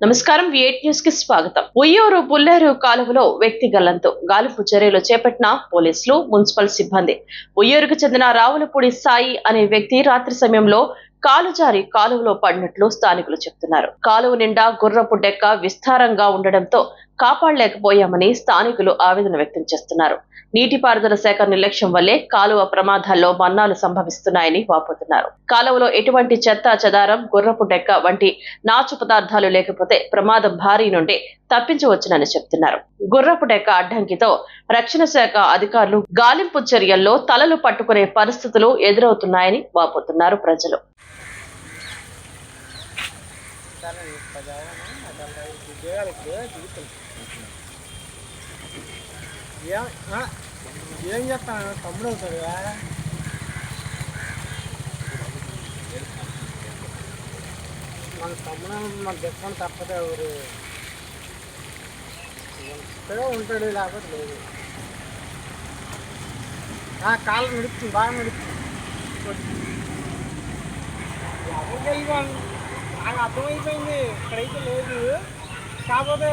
నమస్కారం విఎయిట్ న్యూస్కి స్వాగతం. ఉయ్యూరు బుల్లేరు కాలువలో వ్యక్తి గల్లంతో గాలింపు చర్యలు చేపట్టిన పోలీసులు మున్సిపల్ సిబ్బంది. ఉయ్యూరుకు చెందిన రావులపూడి సాయి అనే వ్యక్తి రాత్రి సమయంలో కాలు జారి కాలువలో పడినట్లు స్థానికులు చెప్తున్నారు. కాలువ నిండా గుర్రపు డెక్క విస్తారంగా ఉండడంతో కాపాడలేకపోయామని స్థానికులు ఆవేదన వ్యక్తం చేస్తున్నారు. నీటిపారుదల శాఖ నిర్లక్ష్యం వల్లే కాలువ ప్రమాదాల్లో మన్నాలు సంభవిస్తున్నాయని వాపోతున్నారు. కాలువలో ఎటువంటి చెత్త చెదారం గుర్రపు డెక్క వంటి నాచు పదార్థాలు లేకపోతే ప్రమాదం భారీ నుండి తప్పించవచ్చునని చెప్తున్నారు. గుర్రపు డెక్క అడ్డంకితో రక్షణ శాఖ అధికారులు గాలింపు చర్యల్లో తలలు పట్టుకునే పరిస్థితులు ఎదురవుతున్నాయని వాపోతున్నారు ప్రజలు. ఏం ఆ, ఏం చెప్తాను తమ్ముడు అవుతాడు మన తమ్ముడు మన చెప్పండి తప్పదు ఎవరు ఉంటే ఉంటాడు లేకపోతే లేదు ఆ కాలు నడుపుతుంది బాగా నడుపుతుంది ఎవరికి వెళ్ళిపోను నాకు అర్థమైపోయింది. ఇక్కడైతే లేదు. కాకపోతే